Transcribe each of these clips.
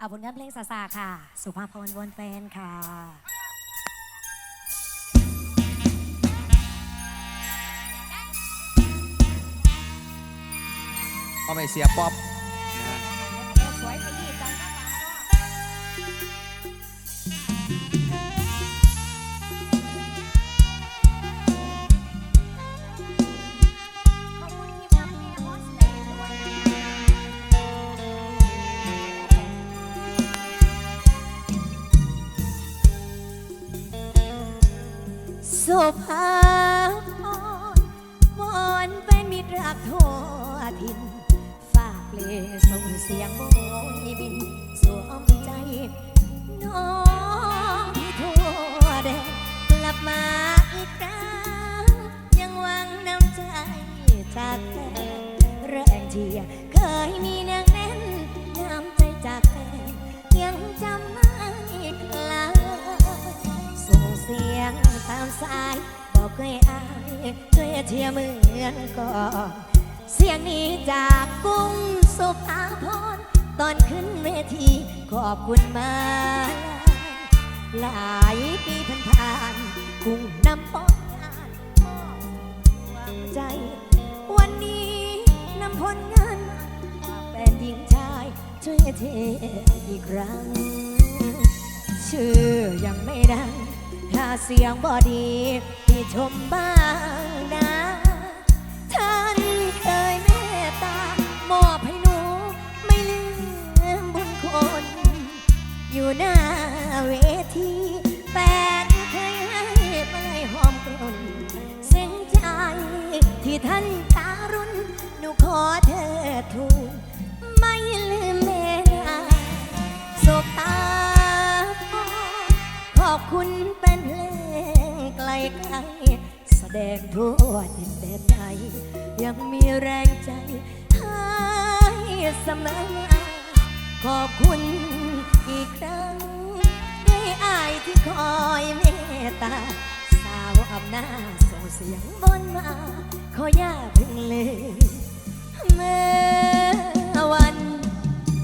เอาผลงานเพลงซาซาค่ะ สุภาพรวนแฟนค่ะเอไม่เสียป๊อป สุภาพรวอนเป็นมิตรรักทั่วทิน ฝากเพลงส่งเสียงโบยบินสวมใจ น้องที่ทั่วแดนกลับมาอีกครั้งยังหวังน้ำใจจากแฟนแรงเชียร์เคยมีแนงแน่นน้ำใจจากแฟนยังจำไม่คลาย เสียงตามสาย บอกเคยอายช่วยเชียร์เหมือนก่อนเสียงนี้จากกุ้งสุภาพรตอนขึ้นเวทีขอบคุณมา หลายปีผ่านผ่านๆกุ้งนำผลงานมอบความใจ วันนี้นำผลงานแฟนหญิงชายช่วยเทอีกครั้ง ชื่อยังไม่ดัง ถ้าเสียงบอดีที่ชมบ้างนะท่านเคยเมตตามอบให้หนูไม่ลืมบุญคุณอยู่หน้าเวทีแฟนเคยให้ไปหอมกลุ่นเส้นใจที่ท่านการุณหนูขอเธอทูลไม่ลืมแม่นาสบตาขอบคุณ เป็นเพลงไกลแสดงทั่วดินแดนไทยยังมีแรงใจให้เสมอขอบคุณอีกครั้งได้อายที่คอยเมตตา สาวอำนาจส่งเสียงบนมาขอย่าเพึ่งลืมเมื่อวัน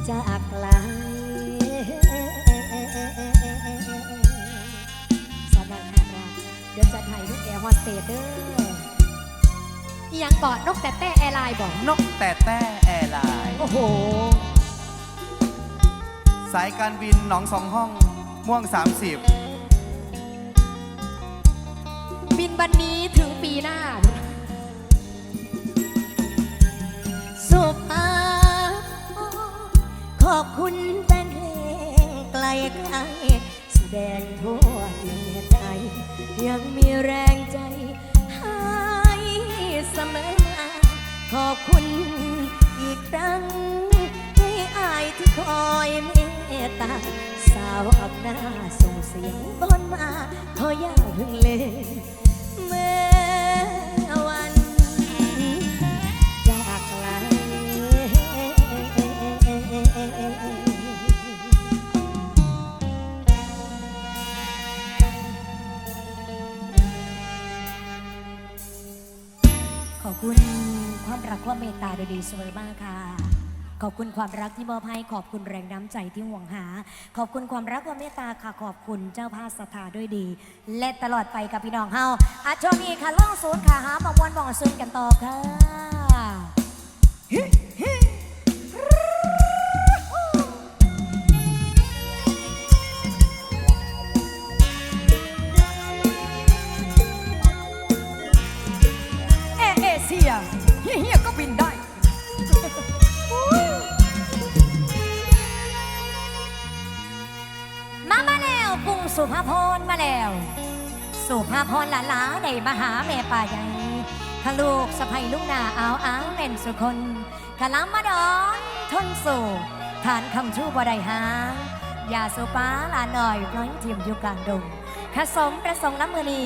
จากไกลส รูปแอร์โฮสเตสเด้ออิหยังกอดนกแต่แต่แอร์ไลน์บอกนกแต่แต่แอร์ไลน์โอ้โห สายการบินหนองสองห้องม่วง 30 บินวันนี้ถึงปีหน้า สุภาพขอบคุณแฟนเพลงไกลไกลแสดงทั่วดินแดนไท ยังมีแรงใจให้เสมอมาขอบคุณอีกครั้ง ให้อายที่คอยเมตตา สาวอำนาส่งเสียงบนมาขออย่าเพิ่งเลเมื่อ คุณความรักความเมตตาดีเสมอมากค่ะ ขอบคุณความรักที่มอบให้ขอบคุณแรงน้ำใจที่ห่วงหา ขอบคุณความรักความเมตตาค่ะขอบคุณเจ้าภาพศรัทธาด้วยดี และตลอดไปกับพี่น้องเฮาอาช่วงนี้ค่ะล่องศูนย์ค่ะหาบางวันบองซึนกันต่อค่ะ เฮียเฮียก็บินได้ มามาแล้วกรุงสุภาพรมาแล้ว สุภาพรหลาหลาได้มาหาแม่ป่าใหญ่ขลูกสะพายลุงนาเอาอ้างเป็นสุคนกะลำมาดอนทนสู่ฐานคำชูบ่ได้หางอย่าสุป้าลาหน่อยปล่อยเทียมอยู่กลางดงขสมประสงค์ล้ำมือนี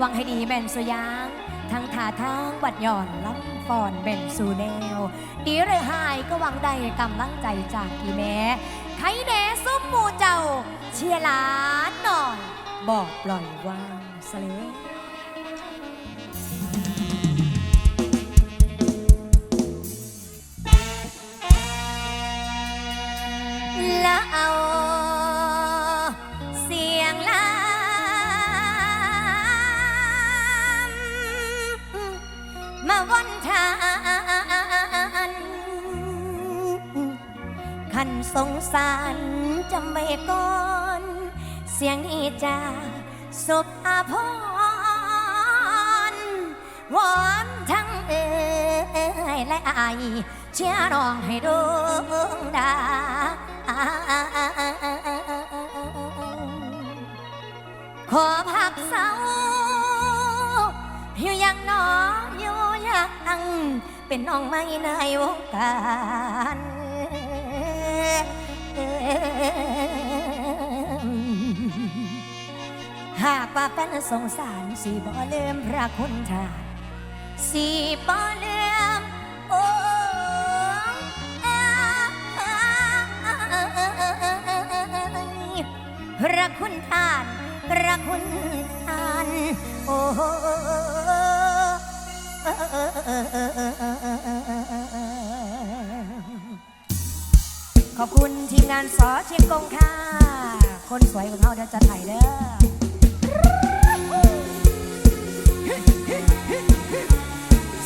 วังให้ดีแม่นสุยาง ทั้งท่าทางบัดหย่อนล้ำฟอนเป็นสูแนว ดีหรือหายก็หวังได้กำลังใจจากกี่แม่ใครแหน่ซุ้มหมูเจ้า เชียร์หลานหน่อย บอกปล่อยวางสเลแล้วเอา ขันสงสารจำไว้ก่อน เสียงนี้จะสุภาพรวอนทั้งเอ่ยและอายเชียร์ร้องให้ดวงดาขอพักเศร้าอยู่ยังหนออยู่ยังเป็นน้องไม่ในวงการ หากว่าเป็นสงสารสีบ่ลืมพระคุณท่านสีบ่ลืมโอ้พระคุณท่าน พระคุณท่าน โอ้ ขอบคุณทีมงานสอเชียงกงค่ะ คนสวยของเขาเดี๋ยวจะถ่ายเด้อ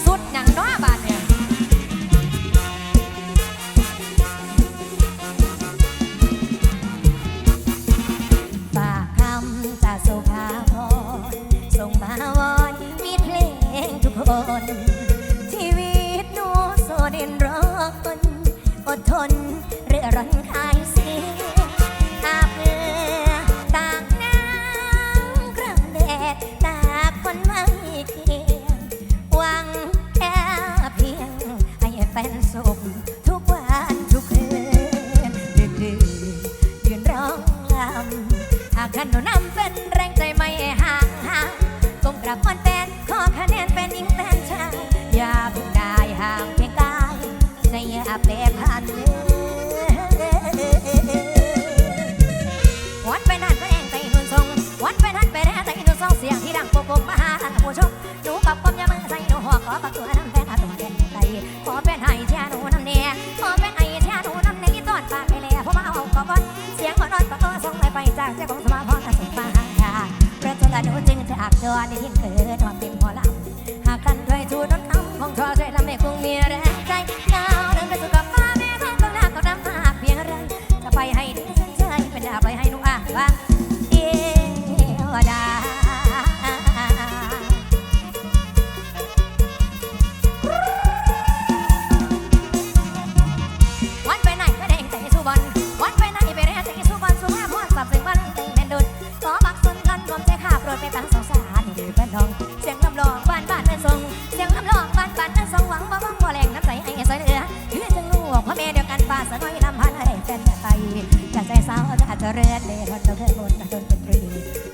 สุดหนังน้อบาทเนี่ย คะแนนเป็นหญิงแฟนชายอย่าเพิ่งได้ห่างเพียงกายใจอย่าแปรพันเลยวัดไปนั่นไปแองใจนุ่นทรงวัดไปนั่นไปแร่ใจนุ่นทรงเสียงที่ดังโปกๆมาหาท่านผู้ชมหนูปรับความยามือใส่หนูหอกขอปักตัวน้ำแฟนตัวเด่นใจขอเป็นไห้เชียหนูน้ำเนียขอเป็นไห้เชียหนูน้ำเนียตอนปากไปแล้วเพราะมาเอากอบอนเสียงหัวนอนปากก็ส่งไปไปจากเจ้าของสมาพรสุภาหาพระเจ้าหนูจึงจากจอในที่เกิด ท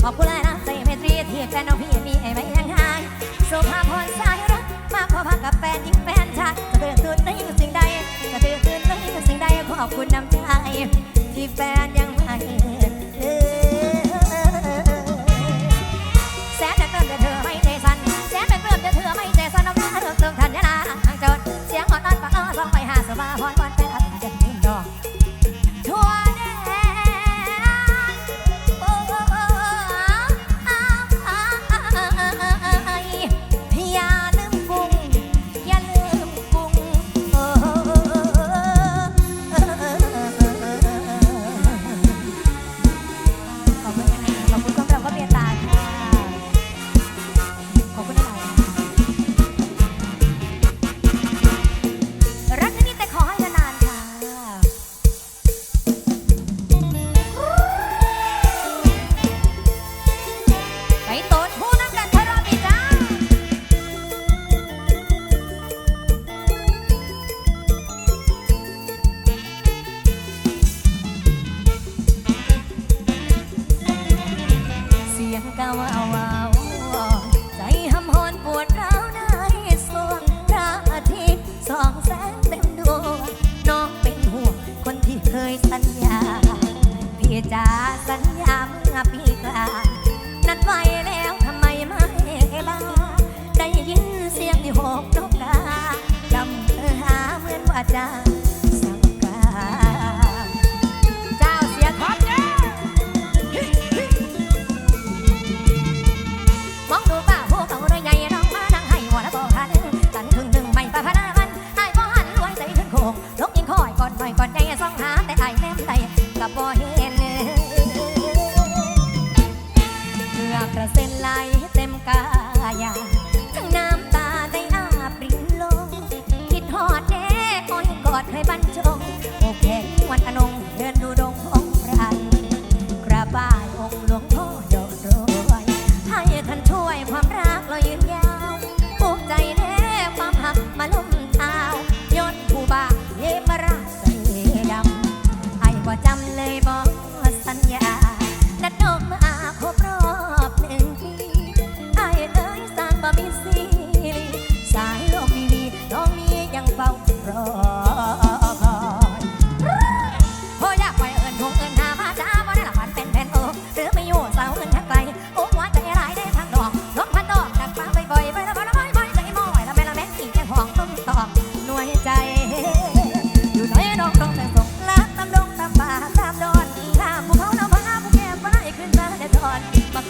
ขอบคุณเลยนะใจเมตรีที่แฟนน้องพี่มีไอ้ไม่ยังหายสุภาพรสายรักมาขอพักกับแฟนยิ่งแฟนชายจะตื่นตื่นได้สิ่งใดจะตื่นตื่นได้สิ่งใดขอบคุณน้ำใจที่แฟนยังไม่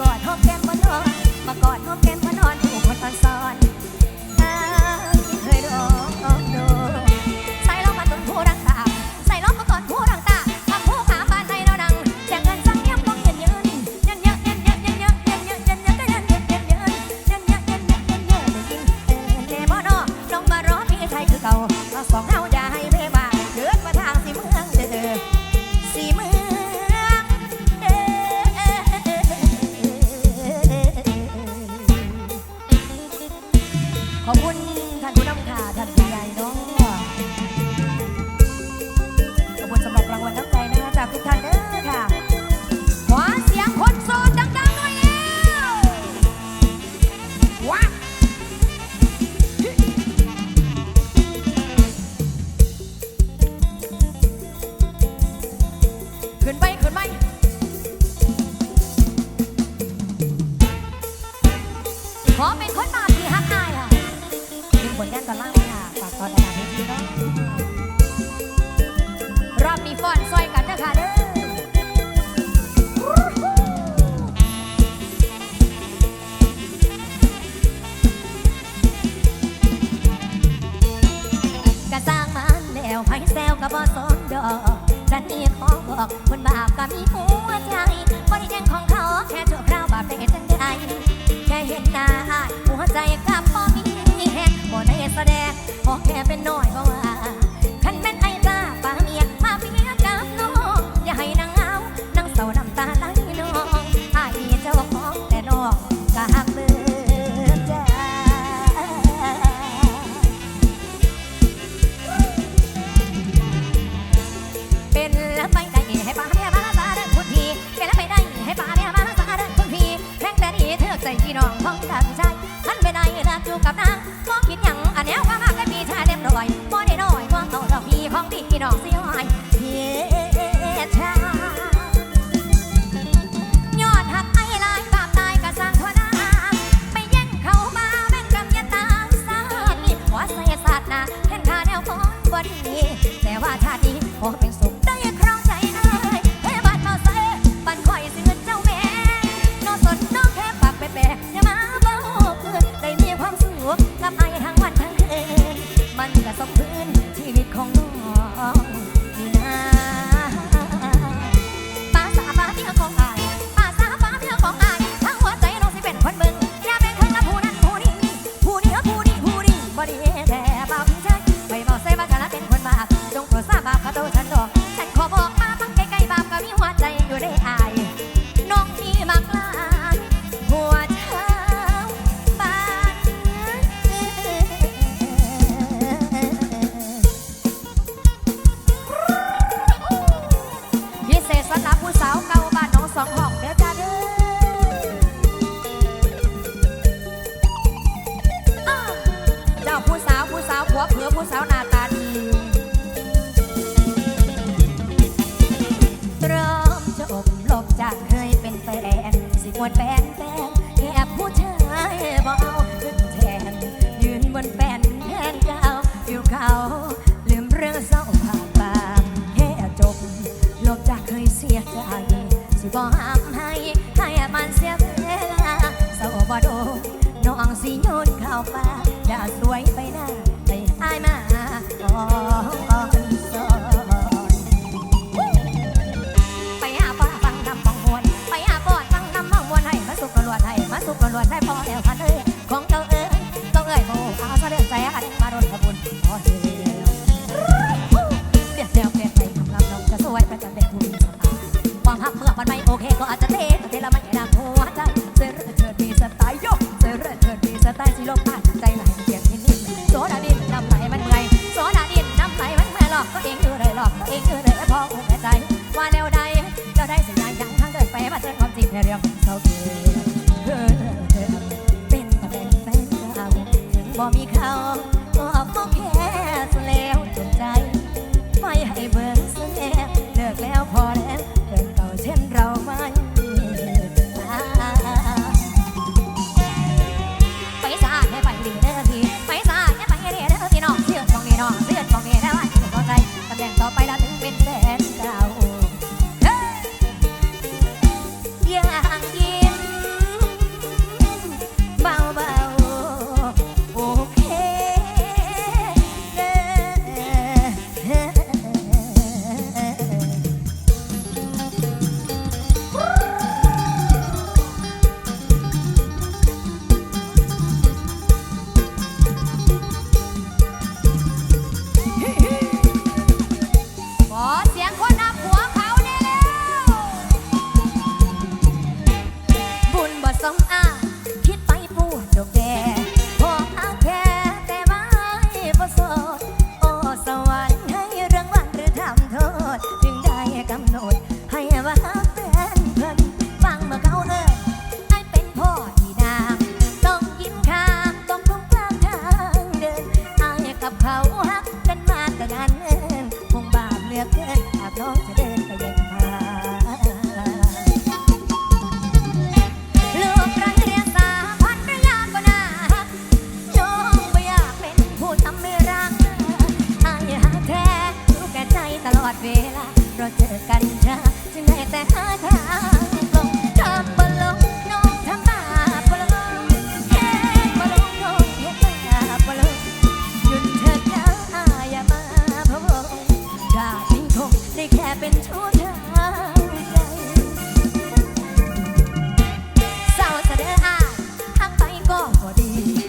กอดหอมแก้มบนนอนมากอดหอมแก้ม ขอบคุณ บ่อนซอยกันนะคะเด้อแซวกับบ่สนดอกฉันนี่ขอบอกคนบาปก็มีหัวใจบริเวณของเขาแค่เจ้าคราวบาปเป็นจังไดแค่เห็นหน้าหัวใจกับพ่อมีแห้งบ่ได้แสดงพอแค่เป็นน้อยก็ว่า yeah. กินหากน้องจะเดิน body.